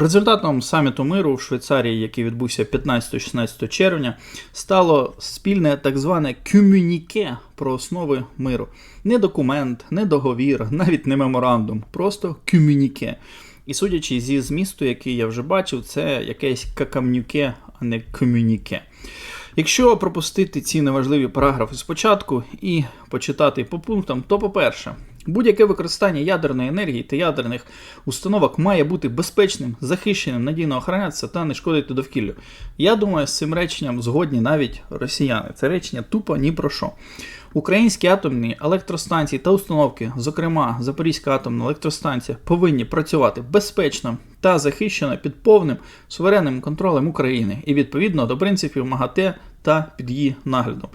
Результатом саміту миру в Швейцарії, який відбувся 15-16 червня, стало спільне так зване кюмюніке про основи миру. Не документ, не договір, навіть не меморандум, просто кюмюніке. І судячи зі змісту, який я вже бачив, це якесь какамнюке, а не комюніке. Якщо пропустити ці неважливі параграфи спочатку і почитати по пунктам, то по-перше, будь-яке використання ядерної енергії та ядерних установок має бути безпечним, захищеним, надійно охоронятися та не шкодити довкіллю. Я думаю, з цим реченням згодні навіть росіяни. Це речення тупо ні про що. Українські атомні електростанції та установки, зокрема Запорізька атомна електростанція, повинні працювати безпечно та захищено під повним суверенним контролем України і відповідно до принципів МАГАТЕ та під її наглядом.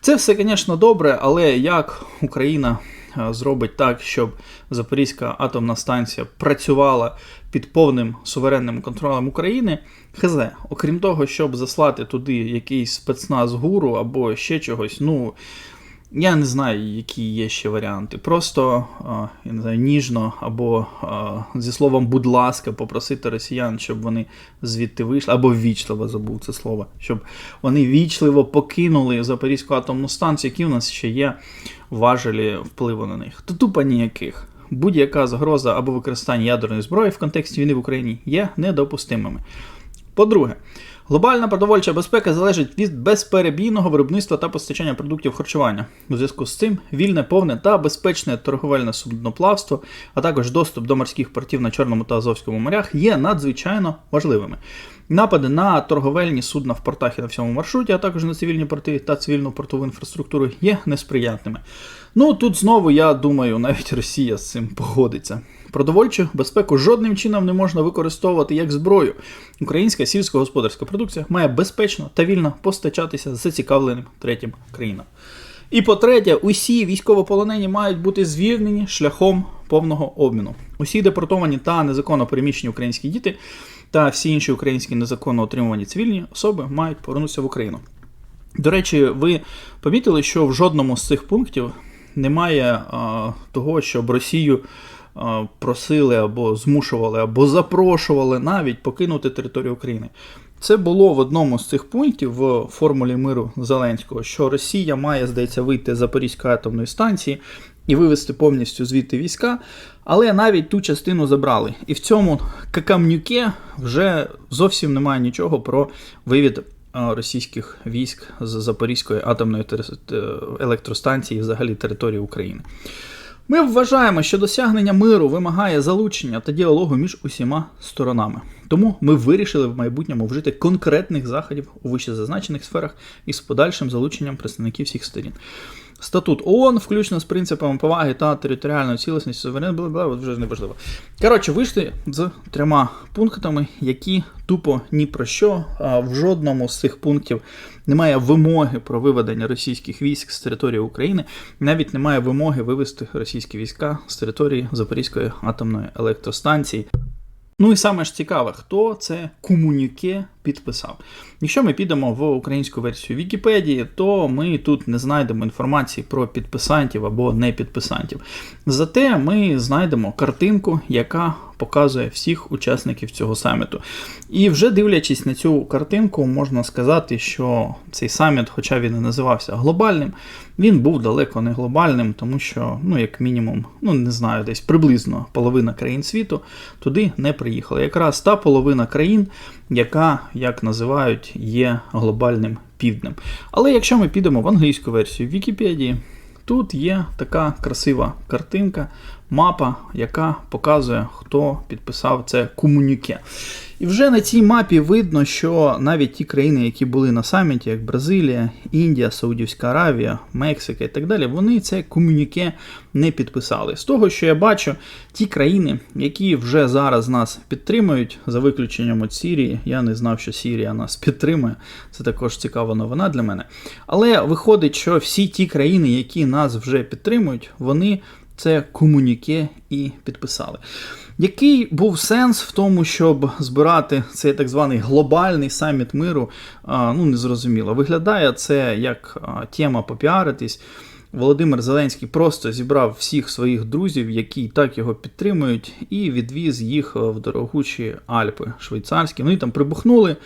Це все, звісно, добре, але як Україна зробить так, щоб Запорізька атомна станція працювала під повним суверенним контролем України, хз, окрім того, щоб заслати туди якийсь спецназ гуру або ще чогось, ну. Я не знаю, які є ще варіанти. Просто я не знаю, ніжно або зі словом будь ласка, попросити росіян, щоб вони звідти вийшли, або ввічливо забув це слово, щоб вони вічливо покинули Запорізьку атомну станцію, які в нас ще є важелі впливу на них. То тупо ніяких. Будь-яка загроза або використання ядерної зброї в контексті війни в Україні є недопустимими. По-друге, глобальна продовольча безпека залежить від безперебійного виробництва та постачання продуктів харчування. У зв'язку з цим вільне, повне та безпечне торговельне судноплавство, а також доступ до морських портів на Чорному та Азовському морях є надзвичайно важливими. Напади на торговельні судна в портах і на всьому маршруті, а також на цивільні порти та цивільну портову інфраструктуру є несприятними. Ну тут знову я думаю, навіть Росія з цим погодиться. Продовольчу безпеку жодним чином не можна використовувати як зброю. Українська сільськогосподарська продукція має безпечно та вільно постачатися зацікавленим третім країнам. І по-третє, усі військовополонені мають бути звільнені шляхом повного обміну. Усі депортовані та незаконно переміщені українські діти та всі інші українські незаконно отримувані цивільні особи мають повернутися в Україну. До речі, ви помітили, що в жодному з цих пунктів немає а, того, щоб Росію а, просили або змушували, або запрошували навіть покинути територію України. Це було в одному з цих пунктів в формулі миру Зеленського, що Росія має, здається, вийти з Запорізької атомної станції і вивести повністю звідти війська, але навіть ту частину забрали. І в цьому какамнюке вже зовсім немає нічого про вивід російських військ з Запорізької атомної електростанції, взагалі території України. Ми вважаємо, що досягнення миру вимагає залучення та діалогу між усіма сторонами. Тому ми вирішили в майбутньому вжити конкретних заходів у вищезазначених сферах із подальшим залученням представників всіх сторін. Статут ООН, включно з принципами поваги та територіальної цілісності суверен, бла бла, вже не важливо. Коротше, вийшли з трьома пунктами, які тупо ні про що, в жодному з цих пунктів немає вимоги про виведення російських військ з території України, навіть немає вимоги вивести російські війська з території Запорізької атомної електростанції. Ну і саме ж цікаве, хто це комуніке підписав. Якщо ми підемо в українську версію Вікіпедії, то ми тут не знайдемо інформації про підписантів або не підписантів. Зате ми знайдемо картинку, яка показує всіх учасників цього саміту. І вже дивлячись на цю картинку, можна сказати, що цей саміт, хоча він і називався глобальним, він був далеко не глобальним, тому що, ну, як мінімум, ну не знаю, десь приблизно половина країн світу туди не приїхала. Якраз та половина країн, яка, як називають, є глобальним півднем. Але якщо ми підемо в англійську версію Вікіпедії, тут є така красива картинка, мапа, яка показує, хто підписав це комуніке. І вже на цій мапі видно, що навіть ті країни, які були на саміті, як Бразилія, Індія, Саудівська Аравія, Мексика і так далі, вони це комуніке не підписали. З того, що я бачу, ті країни, які вже зараз нас підтримують, за виключенням от Сірії, я не знав, що Сірія нас підтримує. Це також цікава новина для мене. Але виходить, що всі ті країни, які нас вже підтримують, вони це комуніке і підписали. Який був сенс в тому, щоб збирати цей так званий глобальний саміт миру? Ну, незрозуміло. Виглядає це як тема попіаритись. Володимир Зеленський просто зібрав всіх своїх друзів, які так його підтримують, і відвіз їх в дорогучі Альпи швейцарські. Вони там прибухнули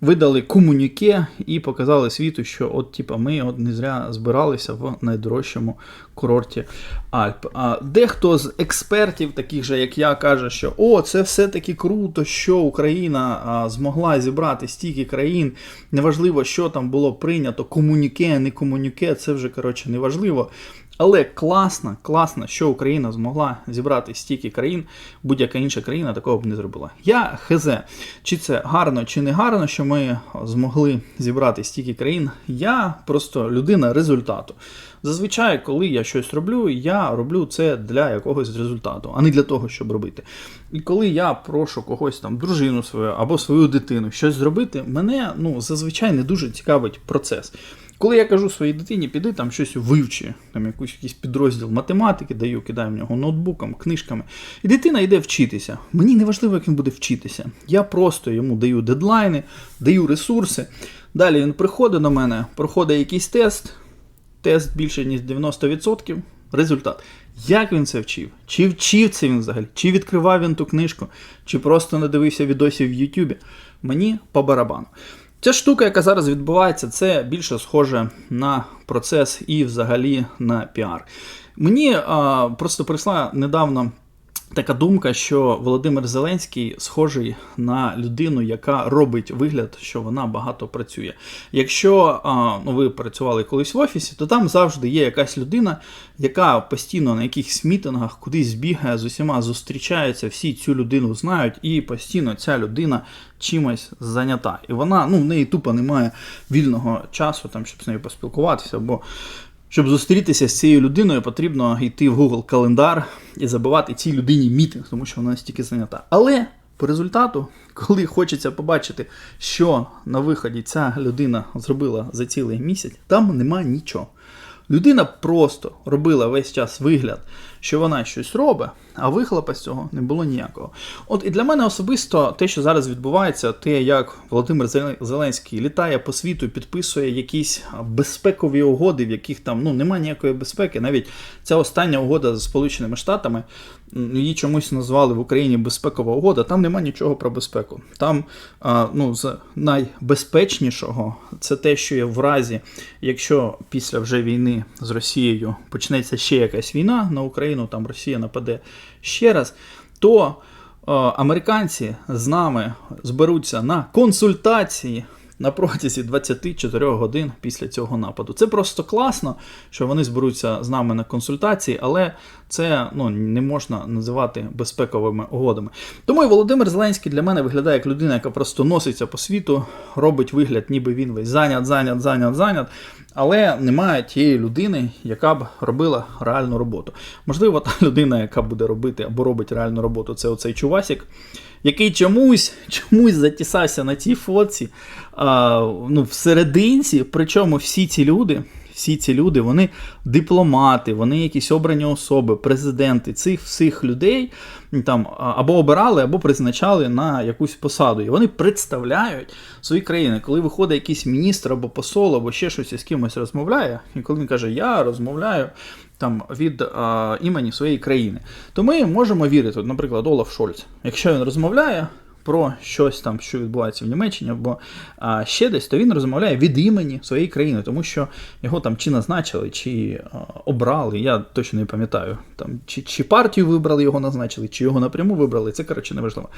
видали комуніке і показали світу, що от типа ми от не зря збиралися в найдорожчому курорті Альп. А дехто з експертів, таких же як я, каже, що о, це все таки круто, що Україна а, змогла зібрати стільки країн. Неважливо, що там було прийнято, комуніке, не комуніке, це вже коротше неважливо. Але класно, класно, що Україна змогла зібрати стільки країн, будь-яка інша країна такого б не зробила. Я хз, чи це гарно, чи не гарно, що ми змогли зібрати стільки країн. Я просто людина результату. Зазвичай, коли я щось роблю, я роблю це для якогось результату, а не для того, щоб робити. І коли я прошу когось там, дружину свою або свою дитину щось зробити, мене ну зазвичай не дуже цікавить процес. Коли я кажу своїй дитині, піди там щось вивчи, там якийсь, якийсь підрозділ математики даю, кидаю в нього ноутбуком, книжками. І дитина йде вчитися. Мені не важливо, як він буде вчитися. Я просто йому даю дедлайни, даю ресурси. Далі він приходить до мене, проходить якийсь тест, тест більше ніж 90%. Результат. Як він це вчив? Чи вчив це він взагалі? Чи відкривав він ту книжку, чи просто не дивився відосів в Ютубі? Мені по барабану. Ця штука, яка зараз відбувається, це більше схоже на процес і взагалі на піар. Мені а, просто прийшла недавно. Така думка, що Володимир Зеленський схожий на людину, яка робить вигляд, що вона багато працює. Якщо ну, ви працювали колись в офісі, то там завжди є якась людина, яка постійно на якихось мітингах кудись бігає з усіма зустрічається, всі цю людину знають, і постійно ця людина чимось зайнята. І вона ну, в неї тупо немає вільного часу, там, щоб з нею поспілкуватися. бо щоб зустрітися з цією людиною, потрібно йти в Google календар і забивати цій людині мітинг, тому що вона настільки зайнята. Але по результату, коли хочеться побачити, що на виході ця людина зробила за цілий місяць, там нема нічого. Людина просто робила весь час вигляд, що вона щось робить, а вихлопа з цього не було ніякого. От і для мене особисто те, що зараз відбувається, те, як Володимир Зеленський літає по світу, підписує якісь безпекові угоди, в яких там ну немає ніякої безпеки. Навіть ця остання угода з Сполученими Штатами її чомусь назвали в Україні безпекова угода. Там нема нічого про безпеку. Там ну, з найбезпечнішого це те, що є в разі, якщо після вже війни з Росією почнеться ще якась війна на Україну, там Росія нападе ще раз, то американці з нами зберуться на консультації на протязі 24 годин після цього нападу. Це просто класно, що вони зберуться з нами на консультації, але це ну, не можна називати безпековими угодами. Тому і Володимир Зеленський для мене виглядає як людина, яка просто носиться по світу, робить вигляд, ніби він весь зайнят, зайнят, зайнят, зайнят. Але немає тієї людини, яка б робила реальну роботу. Можливо, та людина, яка буде робити або робить реальну роботу, це оцей Чувасік, який чомусь чомусь затісався на цій фоці а, ну, в серединці. Причому всі ці люди. Всі ці люди, вони дипломати, вони якісь обрані особи, президенти цих всіх людей там або обирали, або призначали на якусь посаду. І вони представляють свої країни. Коли виходить якийсь міністр або посол, або ще щось з кимось розмовляє, і коли він каже, я розмовляю там від а, імені своєї країни, то ми можемо вірити, наприклад, Олаф Шольц. Якщо він розмовляє про щось там, що відбувається в Німеччині, або а, ще десь, то він розмовляє від імені своєї країни, тому що його там чи назначили, чи а, обрали. Я точно не пам'ятаю, там чи чи партію вибрали, його назначили, чи його напряму вибрали. Це коротше неважливо.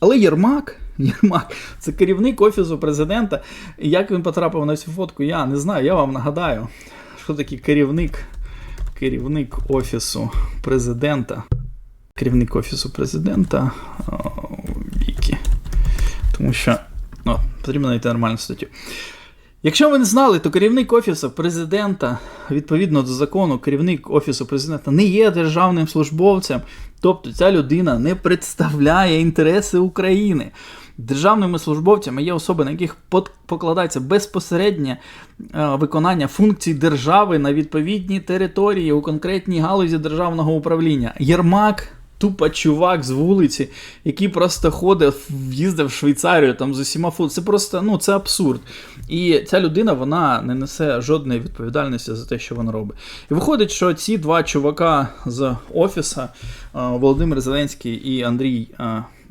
Але Єрмак, Єрмак, це керівник офісу президента. Як він потрапив на цю фотку, я не знаю. Я вам нагадаю, що такий керівник, керівник офісу президента. Керівник офісу президента. Тому що ну, потрібно знайти нормальну статтю. Якщо ви не знали, то керівник Офісу президента, відповідно до закону, керівник Офісу президента не є державним службовцем, тобто ця людина не представляє інтереси України. Державними службовцями є особи, на яких покладається безпосереднє виконання функцій держави на відповідній території у конкретній галузі державного управління. Єрмак тупо чувак з вулиці, який просто ходив, їздив в Швейцарію там з усіма фут. Це просто ну, це абсурд. І ця людина вона не несе жодної відповідальності за те, що вона робить. І виходить, що ці два чувака з офіса, Володимир Зеленський і Андрій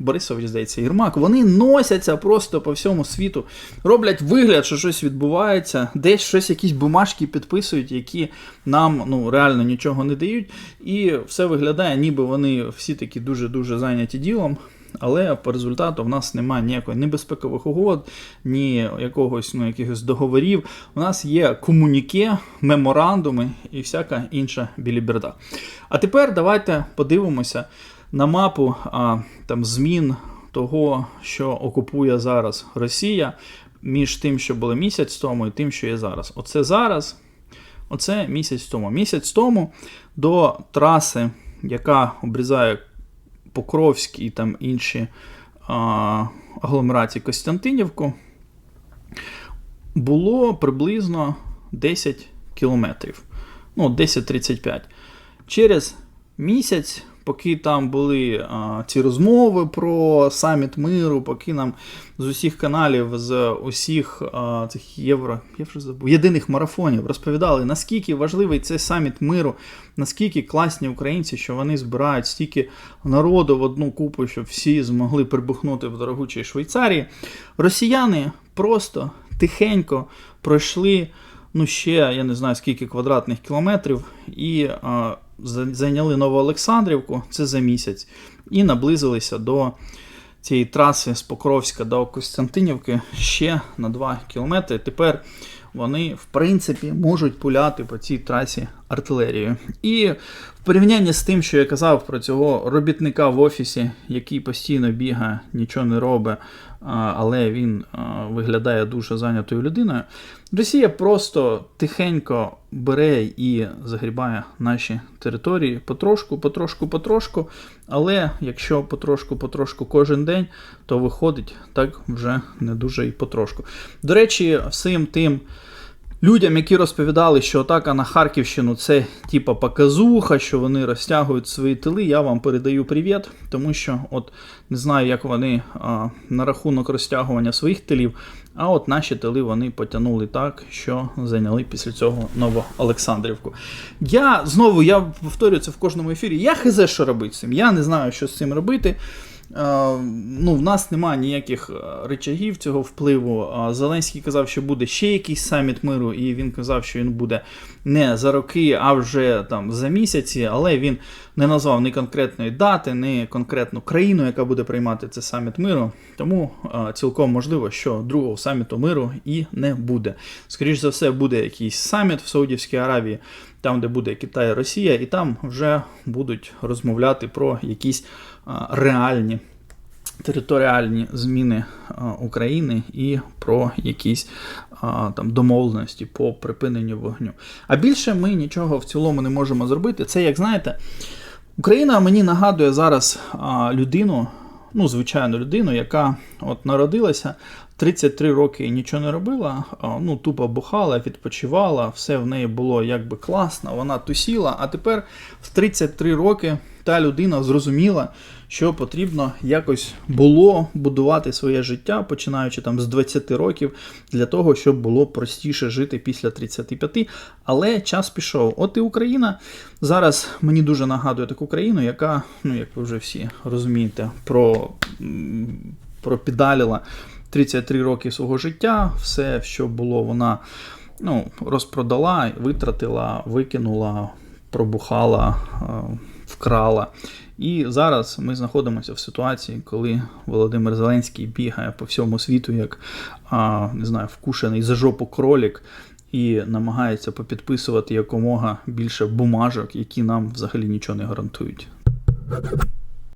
Борисович, здається, Єрмак, вони носяться просто по всьому світу, роблять вигляд, що щось відбувається, десь щось, якісь бумажки підписують, які нам ну, реально нічого не дають. І все виглядає, ніби вони всі такі дуже-дуже зайняті ділом. Але по результату в нас немає ніякої ні безпекових угод, ні якогось ну, якихось договорів. У нас є комуніке, меморандуми і всяка інша біліберда. А тепер давайте подивимося на мапу а, там, змін того, що окупує зараз Росія, між тим, що було місяць тому, і тим, що є зараз. Оце зараз, оце місяць тому. Місяць тому до траси, яка обрізає Покровськ і там інші а, агломерації Костянтинівку, було приблизно 10 кілометрів. Ну, 10-35. Через місяць, поки там були а, ці розмови про саміт миру, поки нам з усіх каналів, з усіх а, цих євро, я вже забув, єдиних марафонів розповідали, наскільки важливий цей саміт миру, наскільки класні українці, що вони збирають стільки народу в одну купу, щоб всі змогли прибухнути в дорогучій Швейцарії. Росіяни просто тихенько пройшли. Ну, ще я не знаю скільки квадратних кілометрів, і зайняли Новоолександрівку, це за місяць, і наблизилися до цієї траси з Покровська до Костянтинівки ще на 2 кілометри. Тепер вони, в принципі, можуть пуляти по цій трасі артилерією. І в порівнянні з тим, що я казав про цього робітника в офісі, який постійно бігає, нічого не робить, але він виглядає дуже зайнятою людиною. Росія просто тихенько бере і загрібає наші території потрошку, потрошку, потрошку. Але якщо потрошку, потрошку кожен день, то виходить так вже не дуже і потрошку. До речі, всім тим. Людям, які розповідали, що атака на Харківщину це типа показуха, що вони розтягують свої тили, я вам передаю привіт, тому що от не знаю, як вони а, на рахунок розтягування своїх тилів, а от наші тили вони потягнули так, що зайняли після цього Новоолександрівку. Я знову я повторюю це в кожному ефірі. Я хизе, що робити з цим. Я не знаю, що з цим робити. Е, ну, в нас немає ніяких е, речагів цього впливу. Е, Зеленський казав, що буде ще якийсь саміт миру, і він казав, що він буде не за роки, а вже там за місяці, але він не назвав ні конкретної дати, ні конкретну країну, яка буде приймати цей саміт миру. Тому цілком можливо, що другого саміту миру і не буде. Скоріше за все, буде якийсь саміт в Саудівській Аравії, там, де буде Китай Росія, і там вже будуть розмовляти про якісь реальні територіальні зміни України і про якісь там домовленості по припиненню вогню. А більше ми нічого в цілому не можемо зробити. Це, як знаєте, Україна мені нагадує зараз людину, ну, звичайну людину, яка от народилася. 33 роки і нічого не робила, ну тупо бухала, відпочивала, все в неї було якби класно, вона тусіла. А тепер в 33 роки та людина зрозуміла, що потрібно якось було будувати своє життя, починаючи там з 20 років, для того, щоб було простіше жити після 35. Але час пішов. От і Україна зараз мені дуже нагадує таку країну, яка, ну як ви вже всі розумієте, про, пропідаліла 33 роки свого життя, все, що було, вона ну, розпродала, витратила, викинула, пробухала, е, вкрала. І зараз ми знаходимося в ситуації, коли Володимир Зеленський бігає по всьому світу, як а, не знаю, вкушений за жопу кролік, і намагається попідписувати якомога більше бумажок, які нам взагалі нічого не гарантують.